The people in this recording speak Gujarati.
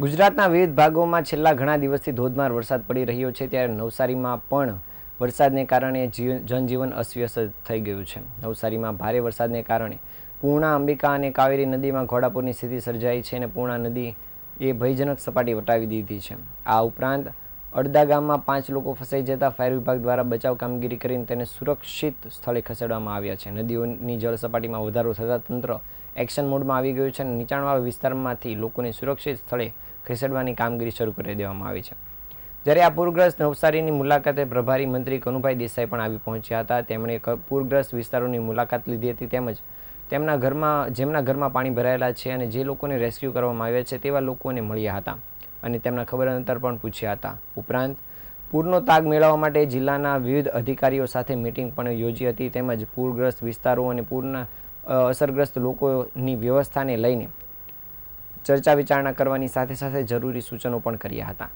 ગુજરાતના વિવિધ ભાગોમાં છેલ્લા ઘણા દિવસથી ધોધમાર વરસાદ પડી રહ્યો છે, ત્યારે નવસારીમાં પણ વરસાદને કારણે જીવ- જનજીવન અસ્વ્યસ્ત થઈ ગયું છે. નવસારીમાં ભારે વરસાદને કારણે પૂર્ણા અંબિકા અને કાવેરી નદીમાં ઘોડાપુરની સ્થિતિ સર્જાઈ છે અને પૂર્ણા નદી એ ભયજનક સપાટી વટાવી દીધી છે. આ ઉપરાંત અડદા ગામમાં પાંચ લોકો ફસાઈ જતા ફાયર વિભાગ દ્વારા બચાવ કામગીરી કરીને તેને સુરક્ષિત સ્થળે ખસેડવામાં આવ્યા છે. નદીઓની જળ સપાટીમાં વધારો થતાં તંત્ર એક્શન મોડમાં આવી ગયું છે અને નીચાણવાળા વિસ્તારમાંથી લોકોને સુરક્ષિત સ્થળે ખસેડવાની કામગીરી શરૂ કરી દેવામાં આવી છે. જ્યારે આ પૂરગ્રસ્ત નવસારીની મુલાકાતે પ્રભારી મંત્રી કનુભાઈ દેસાઈ પણ આવી પહોંચ્યા હતા. તેમણે પૂરગ્રસ્ત વિસ્તારોની મુલાકાત લીધી હતી તેમજ તેમના ઘરમાં, જેમના ઘરમાં પાણી ભરાયેલા છે અને જે લોકોને રેસ્ક્યુ કરવામાં આવ્યા છે તેવા લોકોને મળ્યા હતા. અને તેમના ખબર અંતર પણ પૂછ્યા હતા. ઉપરાંત, પૂરનો તાગ મેળવવા માટે જિલ્લાના વિવિધ અધિકારીઓ સાથે મિટિંગ પણ યોજી હતી, તેમજ પૂરગ્રસ્ત વિસ્તારો અને પૂરના અસરગ્રસ્ત લોકોની વ્યવસ્થાને લઈને ચર્ચા વિચારણા કરવાની સાથે સાથે જરૂરી સૂચનો પણ કર્યા હતા.